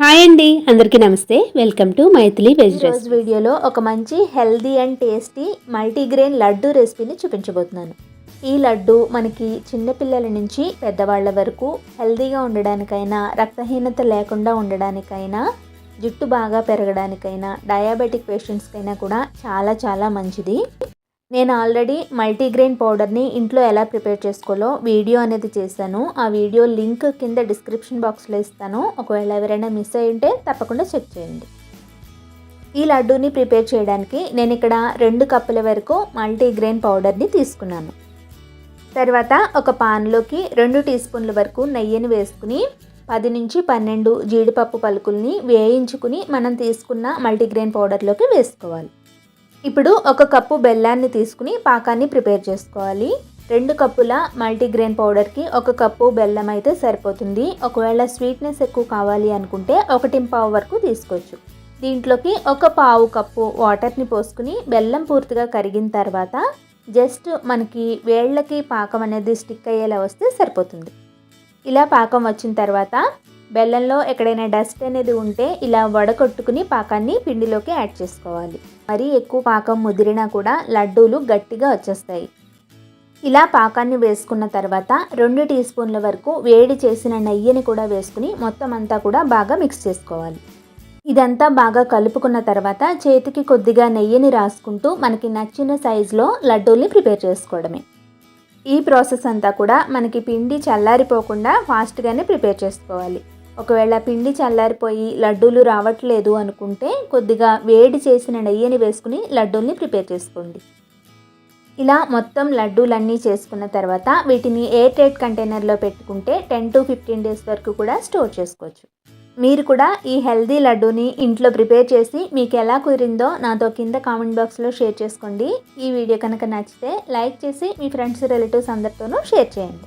Hi అండి అందరికీ నమస్తే. Welcome to Maithili veg recipe. వీడియోలో ఒక మంచి healthy and tasty multigrain laddu రెసిపీని చూపించబోతున్నాను. ఈ లడ్డు మనకి చిన్నపిల్లల నుంచి పెద్దవాళ్ళ వరకు హెల్దీగా ఉండడానికైనా రక్తహీనత లేకుండా ఉండడానికైనా జుట్టు బాగా పెరగడానికైనా డయాబెటిక్ పేషెంట్స్కైనా కూడా చాలా చాలా మంచిది. నేను ఆల్రెడీ మల్టీగ్రెయిన్ పౌడర్ని ఇంట్లో ఎలా ప్రిపేర్ చేసుకోవాలో వీడియో అనేది చేశాను. ఆ వీడియో లింక్ కింద డిస్క్రిప్షన్ బాక్స్లో ఇస్తాను. ఒకవేళ ఎవరైనా మిస్ అయి ఉంటే తప్పకుండా చెక్ చేయండి. ఈ లడ్డూని ప్రిపేర్ చేయడానికి నేను ఇక్కడ రెండు కప్పుల వరకు మల్టీగ్రెయిన్ పౌడర్ని తీసుకున్నాను. తర్వాత ఒక పాన్లోకి రెండు టీ స్పూన్ల వరకు నెయ్యిని వేసుకుని పది నుంచి పన్నెండు జీడిపప్పు పలుకుల్ని వేయించుకుని మనం తీసుకున్న మల్టీగ్రెయిన్ పౌడర్లోకి వేసుకోవాలి. ఇప్పుడు ఒక కప్పు బెల్లాన్ని తీసుకుని పాకాన్ని ప్రిపేర్ చేసుకోవాలి. రెండు కప్పుల మల్టీగ్రెయిన్ పౌడర్కి ఒక కప్పు బెల్లం అయితే సరిపోతుంది. ఒకవేళ స్వీట్నెస్ ఎక్కువ కావాలి అనుకుంటే ఒకటి పావు వరకు తీసుకోవచ్చు. దీంట్లోకి ఒక పావు కప్పు వాటర్ని పోసుకుని బెల్లం పూర్తిగా కరిగిన తర్వాత జస్ట్ మనకి వేళ్ళకి పాకం అనేది స్టిక్ అయ్యేలా వస్తే సరిపోతుంది. ఇలా పాకం వచ్చిన తర్వాత బెల్లంలో ఎక్కడైనా డస్ట్ అనేది ఉంటే ఇలా వడకొట్టుకుని పాకాన్ని పిండిలోకి యాడ్ చేసుకోవాలి. మరీ ఎక్కువ పాకం ముదిరినా కూడా లడ్డూలు గట్టిగా వచ్చేస్తాయి. ఇలా పాకాన్ని వేసుకున్న తర్వాత రెండు టీ స్పూన్ల వరకు వేడి చేసిన నెయ్యిని కూడా వేసుకుని మొత్తం అంతా కూడా బాగా మిక్స్ చేసుకోవాలి. ఇదంతా బాగా కలుపుకున్న తర్వాత చేతికి కొద్దిగా నెయ్యిని రాసుకుంటూ మనకి నచ్చిన సైజులో లడ్డూల్ని ప్రిపేర్ చేసుకోవడమే. ఈ ప్రాసెస్ అంతా కూడా మనకి పిండి చల్లారిపోకుండా ఫాస్ట్గానే ప్రిపేర్ చేసుకోవాలి. ఒకవేళ పిండి చల్లారిపోయి లడ్డూలు రావట్లేదు అనుకుంటే కొద్దిగా వేడి చేసిన నెయ్యిని వేసుకుని లడ్డూల్ని ప్రిపేర్ చేసుకోండి. ఇలా మొత్తం లడ్డూలన్నీ చేసుకున్న తర్వాత వీటిని ఎయిర్ టైట్ కంటైనర్లో పెట్టుకుంటే టెన్ టు ఫిఫ్టీన్ డేస్ వరకు కూడా స్టోర్ చేసుకోవచ్చు. మీరు కూడా ఈ హెల్దీ లడ్డూని ఇంట్లో ప్రిపేర్ చేసి మీకు ఎలా కుదిరిందో నాతో కింద కామెంట్ బాక్స్లో షేర్ చేసుకోండి. ఈ వీడియో కనుక నచ్చితే లైక్ చేసి మీ ఫ్రెండ్స్ రిలేటివ్స్ అందరితోనూ షేర్ చేయండి.